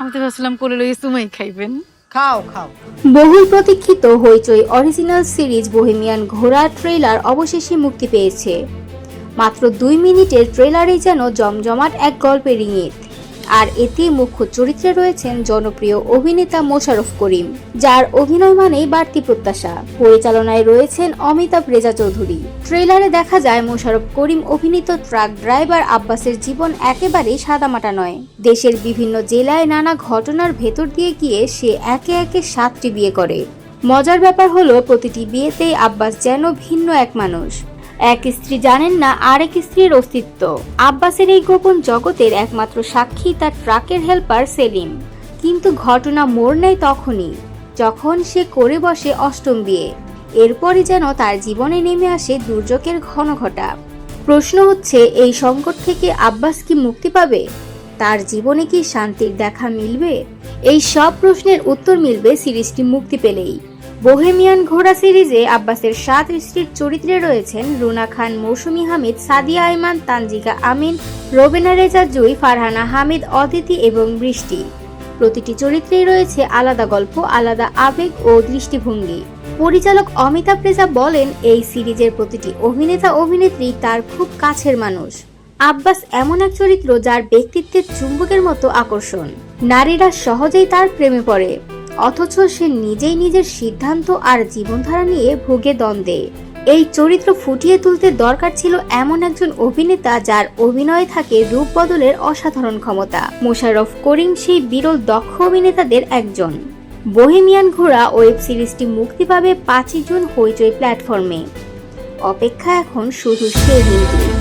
আমি তো ভাবছিলাম কোলে লই সুমাই খাইবেন। খাও খাও। বহুল প্রতীক্ষিত হইচই অরিজিনাল সিরিজ বোহেমিয়ান ঘোড়া ট্রেলার অবশেষে মুক্তি পেয়েছে। মাত্র দুই মিনিটের ট্রেলারেই যেন জমজমাট এক গল্পের ইঙ্গিত। আর এতে মুখ্য চরিত্রে রয়েছেন জনপ্রিয় অভিনেতা মোশাররফ করিম, যার অভিনয় মানেই বাড়তি প্রত্যাশা। পরিচালনায় রয়েছেন অমিতাভ রেজা চৌধুরী। ট্রেলারে দেখা যায় মোশাররফ করিম অভিনীত ট্রাক ড্রাইভার আব্বাসের জীবন একেবারেই সাদামাটা নয়। দেশের বিভিন্ন জেলায় নানা ঘটনার ভেতর দিয়ে গিয়ে সে একে একে সাতটি বিয়ে করে। মজার ব্যাপার হলো, প্রতিটি বিয়েতেই আব্বাস যেন ভিন্ন এক মানুষ। এক স্ত্রী জানেন না আরেক স্ত্রীর অস্তিত্ব। আব্বাসের এই গোপন জগতের একমাত্র সাক্ষী তার ট্রাকের হেল্পার সেলিম। কিন্তু ঘটনা মোড় নেয় তখনই, যখন সে করে বসে অষ্টম বিয়ে। এরপরই যেন তার জীবনে নেমে আসে দুর্যোগের ঘন ঘটা। প্রশ্ন হচ্ছে, এই সংকট থেকে আব্বাস কি মুক্তি পাবে? তার জীবনে কি শান্তির দেখা মিলবে? এই সব প্রশ্নের উত্তর মিলবে সিরিজটি মুক্তি পেলেই। বোহেমিয়ান ঘোড়া সিরিজে আব্বাসের সাত স্ত্রীর চরিত্রে রয়েছেন রুনা খান, মৌসুমী হামিদ, সাদিয়া আইমান, তানজিকা আমিন, রোবেনা রেজা, জুই, ফারহানা হামিদ, অদিতি এবং বৃষ্টি। প্রতিটি চরিত্রেই রয়েছে আলাদা গল্প, আলাদা আবেগ ও দৃষ্টিভঙ্গি। পরিচালক অমিতাভ রেজা বলেন, এই সিরিজের প্রতিটি অভিনেতা অভিনেত্রী তার খুব কাছের মানুষ। আব্বাস এমন এক চরিত্র যার ব্যক্তিত্বের চুম্বকের মতো আকর্ষণ। নারীরা সহজেই তার প্রেমে পড়ে। অথচ সে নিজেই নিজের সিদ্ধান্ত আর জীবনধারা নিয়ে ভোগে দ্বন্দ্বে। এই চরিত্র ফুটিয়ে তুলতে দরকার ছিল এমন একজন অভিনেতা যার অভিনয়ে থাকে রূপ বদলের অসাধারণ ক্ষমতা। মোশাররফ করিম সেই বিরল দক্ষ অভিনেতাদের একজন। বহেমিয়ান ঘোড়া ওয়েব সিরিজটি মুক্তি পাবে পাঁচই জুন হইচই প্ল্যাটফর্মে। অপেক্ষা এখন শুধু সেই দিনটি।